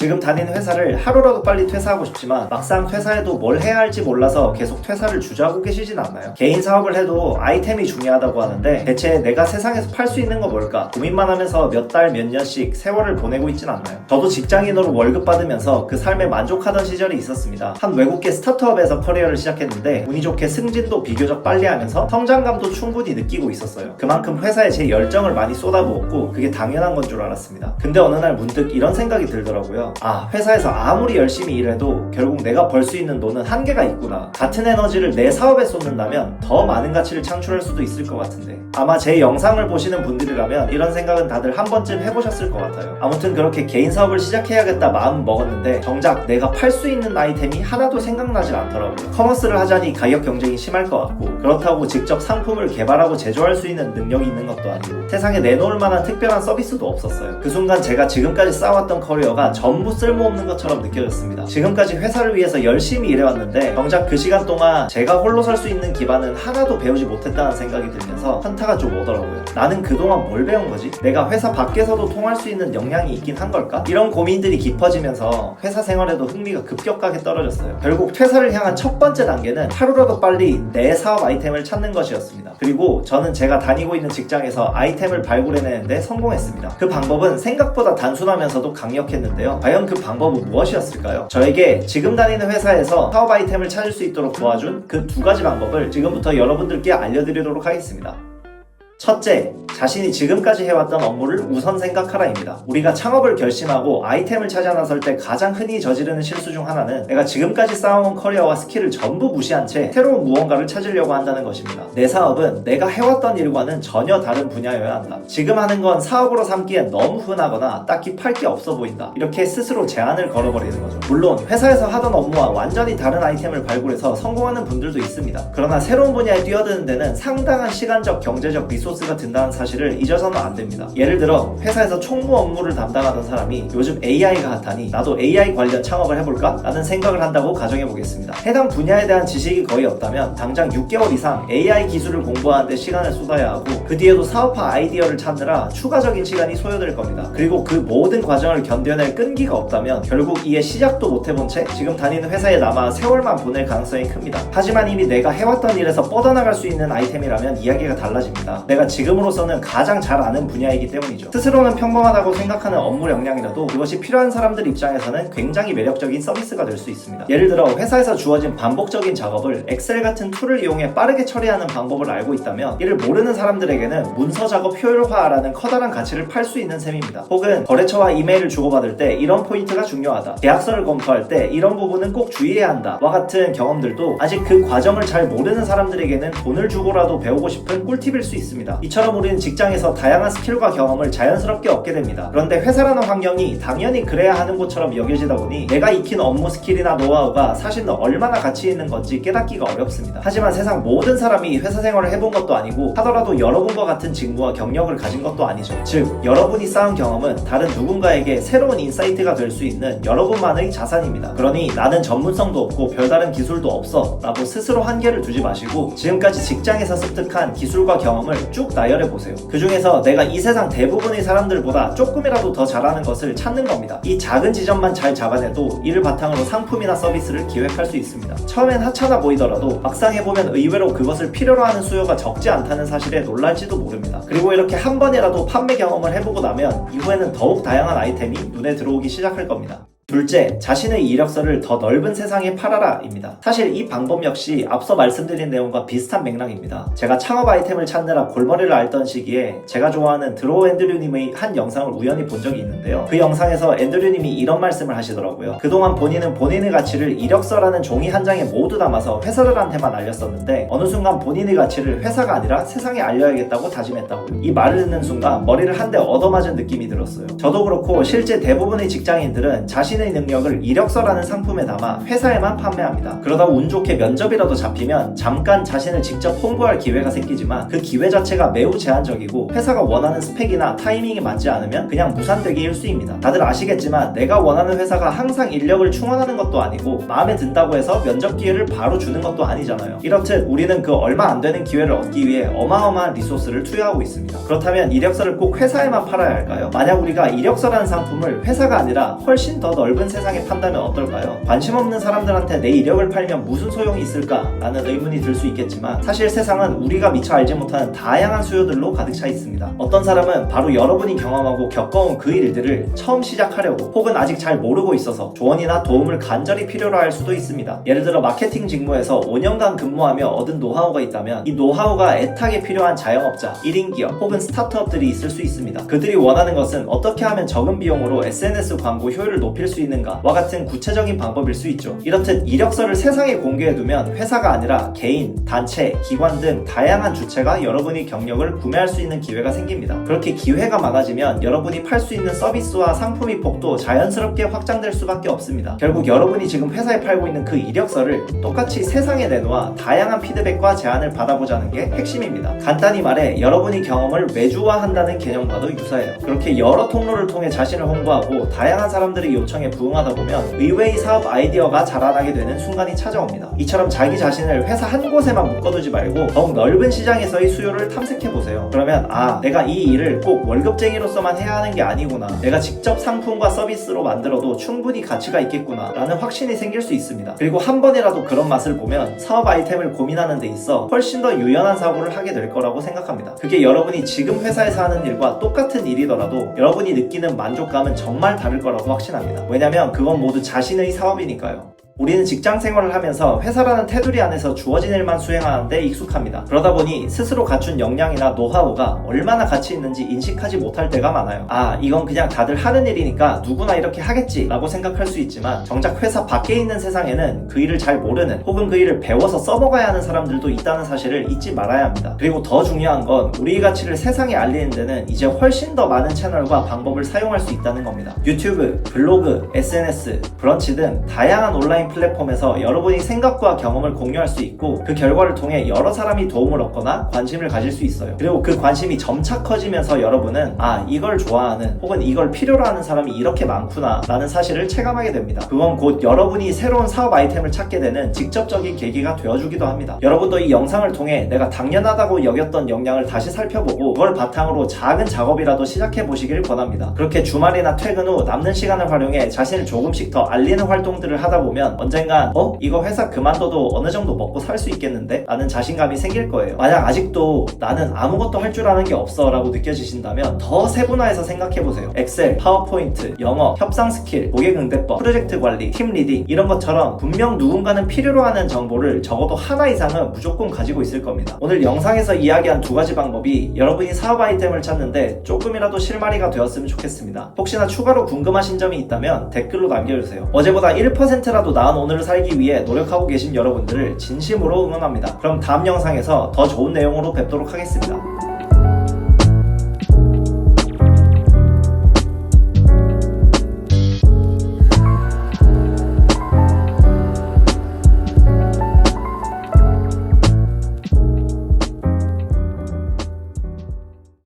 지금 다니는 회사를 하루라도 빨리 퇴사하고 싶지만 막상 퇴사해도 뭘 해야 할지 몰라서 계속 퇴사를 주저하고 계시진 않나요? 개인 사업을 해도 아이템이 중요하다고 하는데 대체 내가 세상에서 팔 수 있는 거 뭘까? 고민만 하면서 몇 달, 몇 년씩 세월을 보내고 있진 않나요? 저도 직장인으로 월급 받으면서 그 삶에 만족하던 시절이 있었습니다. 한 외국계 스타트업에서 커리어를 시작했는데 운이 좋게 승진도 비교적 빨리 하면서 성장감도 충분히 느끼고 있었어요. 그만큼 회사에 제 열정을 많이 쏟아부었고 그게 당연한 건 줄 알았습니다. 근데 어느 날 문득 이런 생각이 들더라고요. 아, 회사에서 아무리 열심히 일해도 결국 내가 벌 수 있는 돈은 한계가 있구나. 같은 에너지를 내 사업에 쏟는다면 더 많은 가치를 창출할 수도 있을 것 같은데. 아마 제 영상을 보시는 분들이라면 이런 생각은 다들 한 번쯤 해보셨을 것 같아요. 아무튼 그렇게 개인 사업을 시작해야겠다 마음 먹었는데 정작 내가 팔 수 있는 아이템이 하나도 생각나질 않더라고요. 커머스를 하자니 가격 경쟁이 심할 것 같고 그렇다고 직접 상품을 개발하고 제조할 수 있는 능력이 있는 것도 아니고 세상에 내놓을 만한 특별한 서비스도 없었어요. 그 순간 제가 지금까지 쌓아왔던 커리어가 전부 쓸모없는 것처럼 느껴졌습니다. 지금까지 회사를 위해서 열심히 일해왔는데 정작 그 시간 동안 제가 홀로 설 수 있는 기반은 하나도 배우지 못했다는 생각이 들면서 현타가 좀 오더라고요. 나는 그동안 뭘 배운 거지? 내가 회사 밖에서도 통할 수 있는 역량이 있긴 한 걸까? 이런 고민들이 깊어지면서 회사 생활에도 흥미가 급격하게 떨어졌어요. 결국 퇴사를 향한 첫 번째 단계는 하루라도 빨리 내 사업 아이템을 찾는 것이었습니다. 그리고 저는 제가 다니고 있는 직장에서 아이템을 발굴해내는데 성공했습니다. 그 방법은 생각보다 단순하면서도 강력했는데요. 과연 그 방법은 무엇이었을까요? 저에게 지금 다니는 회사에서 사업 아이템을 찾을 수 있도록 도와준 그 두 가지 방법을 지금부터 여러분들께 알려드리도록 하겠습니다. 첫째, 자신이 지금까지 해왔던 업무를 우선 생각하라입니다. 우리가 창업을 결심하고 아이템을 찾아 나설 때 가장 흔히 저지르는 실수 중 하나는 내가 지금까지 쌓아온 커리어와 스킬을 전부 무시한 채 새로운 무언가를 찾으려고 한다는 것입니다. 내 사업은 내가 해왔던 일과는 전혀 다른 분야여야 한다. 지금 하는 건 사업으로 삼기엔 너무 흔하거나 딱히 팔 게 없어 보인다. 이렇게 스스로 제한을 걸어버리는 거죠. 물론 회사에서 하던 업무와 완전히 다른 아이템을 발굴해서 성공하는 분들도 있습니다. 그러나 새로운 분야에 뛰어드는 데는 상당한 시간적, 경제적 리소스 가 든다는 사실을 잊어서는 안 됩니다. 예를 들어 회사에서 총무 업무를 담당하던 사람이 요즘 AI가 핫하니 나도 AI 관련 창업을 해볼까? 라는 생각을 한다고 가정해 보겠습니다. 해당 분야에 대한 지식이 거의 없다면 당장 6개월 이상 AI 기술을 공부하는데 시간을 쏟아야 하고 그 뒤에도 사업화 아이디어를 찾느라 추가적인 시간이 소요될 겁니다. 그리고 그 모든 과정을 견뎌낼 끈기가 없다면 결국 이에 시작도 못 해본 채 지금 다니는 회사에 남아 세월만 보낼 가능성이 큽니다. 하지만 이미 내가 해왔던 일에서 뻗어나갈 수 있는 아이템이라면 이야기가 달라집니다. 내가 지금으로서는 가장 잘 아는 분야이기 때문이죠. 스스로는 평범하다고 생각하는 업무 역량이라도 그것이 필요한 사람들 입장에서는 굉장히 매력적인 서비스가 될 수 있습니다. 예를 들어 회사에서 주어진 반복적인 작업을 엑셀 같은 툴을 이용해 빠르게 처리하는 방법을 알고 있다면 이를 모르는 사람들에게는 문서 작업 효율화라는 커다란 가치를 팔 수 있는 셈입니다. 혹은 거래처와 이메일을 주고받을 때 이런 포인트가 중요하다. 계약서를 검토할 때 이런 부분은 꼭 주의해야 한다. 와 같은 경험들도 아직 그 과정을 잘 모르는 사람들에게는 돈을 주고라도 배우고 싶은 꿀팁일 수 있습 니다. 이처럼 우리는 직장에서 다양한 스킬과 경험을 자연스럽게 얻게 됩니다. 그런데 회사라는 환경이 당연히 그래야 하는 곳처럼 여겨지다 보니 내가 익힌 업무 스킬이나 노하우가 사실은 얼마나 가치 있는 건지 깨닫기가 어렵습니다. 하지만 세상 모든 사람이 회사 생활을 해본 것도 아니고 하더라도 여러분과 같은 직무와 경력을 가진 것도 아니죠. 즉, 여러분이 쌓은 경험은 다른 누군가에게 새로운 인사이트가 될 수 있는 여러분만의 자산입니다. 그러니 나는 전문성도 없고 별다른 기술도 없어 라고 스스로 한계를 두지 마시고 지금까지 직장에서 습득한 기술과 경험을 쭉 나열해 보세요. 그 중에서 내가 이 세상 대부분의 사람들보다 조금이라도 더 잘하는 것을 찾는 겁니다. 이 작은 지점만 잘 잡아내도 이를 바탕으로 상품이나 서비스를 기획할 수 있습니다. 처음엔 하찮아 보이더라도 막상 해보면 의외로 그것을 필요로 하는 수요가 적지 않다는 사실에 놀랄지도 모릅니다. 그리고 이렇게 한 번이라도 판매 경험을 해보고 나면 이후에는 더욱 다양한 아이템이 눈에 들어오기 시작할 겁니다. 둘째, 자신의 이력서를 더 넓은 세상에 팔아라 입니다. 사실 이 방법 역시 앞서 말씀드린 내용과 비슷한 맥락입니다. 제가 창업 아이템을 찾느라 골머리를 앓던 시기에 제가 좋아하는 드로우 앤드류님의 한 영상을 우연히 본 적이 있는데요. 그 영상에서 앤드류님이 이런 말씀을 하시더라고요. 그동안 본인은 본인의 가치를 이력서라는 종이 한 장에 모두 담아서 회사들한테만 알렸었는데 어느 순간 본인의 가치를 회사가 아니라 세상에 알려야겠다고 다짐했다고요. 이 말을 듣는 순간 머리를 한 대 얻어맞은 느낌이 들었어요. 저도 그렇고 실제 대부분의 직장인들은 자신 의 능력을 이력서라는 상품에 담아 회사에만 판매합니다. 그러다 운 좋게 면접이라도 잡히면 잠깐 자신을 직접 홍보할 기회가 생기지만 그 기회 자체가 매우 제한적이고 회사가 원하는 스펙이나 타이밍이 맞지 않으면 그냥 무산되기 일수입니다. 다들 아시겠지만 내가 원하는 회사가 항상 인력을 충원하는 것도 아니고 마음에 든다고 해서 면접 기회를 바로 주는 것도 아니잖아요. 이렇듯 우리는 그 얼마 안 되는 기회를 얻기 위해 어마어마한 리소스를 투여하고 있습니다. 그렇다면 이력서를 꼭 회사에만 팔아야 할까요? 만약 우리가 이력서라는 상품을 회사가 아니라 훨씬 더 넓은 넓은 세상에 판다면 어떨까요? 관심 없는 사람들한테 내 이력을 팔면 무슨 소용이 있을까? 라는 의문이 들 수 있겠지만 사실 세상은 우리가 미처 알지 못하는 다양한 수요들로 가득 차 있습니다. 어떤 사람은 바로 여러분이 경험하고 겪어온 그 일들을 처음 시작하려고 혹은 아직 잘 모르고 있어서 조언이나 도움을 간절히 필요로 할 수도 있습니다. 예를 들어 마케팅 직무에서 5년간 근무하며 얻은 노하우가 있다면 이 노하우가 애타게 필요한 자영업자, 1인 기업 혹은 스타트업들이 있을 수 있습니다. 그들이 원하는 것은 어떻게 하면 적은 비용으로 SNS 광고 효율을 높일 수 있는가와 같은 구체적인 방법일 수 있죠. 이렇듯 이력서를 세상에 공개해두면 회사가 아니라 개인, 단체, 기관 등 다양한 주체가 여러분이 경력을 구매할 수 있는 기회가 생깁니다. 그렇게 기회가 많아지면 여러분이 팔 수 있는 서비스와 상품의 폭도 자연스럽게 확장될 수밖에 없습니다. 결국 여러분이 지금 회사에 팔고 있는 그 이력서를 똑같이 세상에 내놓아 다양한 피드백과 제안을 받아보자는 게 핵심입니다. 간단히 말해 여러분이 경험을 외주화한다는 개념과도 유사해요. 그렇게 여러 통로를 통해 자신을 홍보하고 다양한 사람들의 요청 에 부응하다 보면 의외의 사업 아이디어가 자라나게 되는 순간이 찾아옵니다. 이처럼 자기 자신을 회사 한 곳에만 묶어두지 말고 더욱 넓은 시장에서의 수요를 탐색해 보세요. 그러면 아 내가 이 일을 꼭 월급쟁이로서만 해야 하는 게 아니구나. 내가 직접 상품과 서비스로 만들어도 충분히 가치가 있겠구나 라는 확신이 생길 수 있습니다. 그리고 한 번이라도 그런 맛을 보면 사업 아이템을 고민하는 데 있어 훨씬 더 유연한 사고를 하게 될 거라고 생각합니다. 그게 여러분이 지금 회사에서 하는 일과 똑같은 일이더라도 여러분이 느끼는 만족감은 정말 다를 거라고 확신합니다. 왜냐면 그건 모두 자신의 사업이니까요. 우리는 직장 생활을 하면서 회사라는 테두리 안에서 주어진 일만 수행하는데 익숙합니다. 그러다 보니 스스로 갖춘 역량이나 노하우가 얼마나 가치 있는지 인식하지 못할 때가 많아요. 아, 이건 그냥 다들 하는 일이니까 누구나 이렇게 하겠지 라고 생각할 수 있지만 정작 회사 밖에 있는 세상에는 그 일을 잘 모르는 혹은 그 일을 배워서 써먹어야 하는 사람들도 있다는 사실을 잊지 말아야 합니다. 그리고 더 중요한 건 우리의 가치를 세상에 알리는 데는 이제 훨씬 더 많은 채널과 방법을 사용할 수 있다는 겁니다. 유튜브, 블로그, SNS, 브런치 등 다양한 온라인 플랫폼에서 여러분이 생각과 경험을 공유할 수 있고 그 결과를 통해 여러 사람이 도움을 얻거나 관심을 가질 수 있어요. 그리고 그 관심이 점차 커지면서 여러분은 아 이걸 좋아하는 혹은 이걸 필요로 하는 사람이 이렇게 많구나 라는 사실을 체감하게 됩니다. 그건 곧 여러분이 새로운 사업 아이템을 찾게 되는 직접적인 계기가 되어주기도 합니다. 여러분도 이 영상을 통해 내가 당연하다고 여겼던 역량을 다시 살펴보고 그걸 바탕으로 작은 작업이라도 시작해 보시길 권합니다. 그렇게 주말이나 퇴근 후 남는 시간을 활용해 자신을 조금씩 더 알리는 활동들을 하다 보면 언젠간 어? 이거 회사 그만둬도 어느 정도 먹고 살 수 있겠는데? 라는 자신감이 생길 거예요. 만약 아직도 나는 아무것도 할 줄 아는 게 없어 라고 느껴지신다면 더 세분화해서 생각해보세요. 엑셀, 파워포인트, 영어, 협상 스킬, 고객 응대법, 프로젝트 관리, 팀 리딩 이런 것처럼 분명 누군가는 필요로 하는 정보를 적어도 하나 이상은 무조건 가지고 있을 겁니다. 오늘 영상에서 이야기한 두 가지 방법이 여러분이 사업 아이템을 찾는데 조금이라도 실마리가 되었으면 좋겠습니다. 혹시나 추가로 궁금하신 점이 있다면 댓글로 남겨주세요. 어제보다 1%라도 나은 오늘을 살기 위해 노력하고 계신 여러분들을 진심으로 응원합니다. 그럼 다음 영상에서 더 좋은 내용으로 뵙도록 하겠습니다.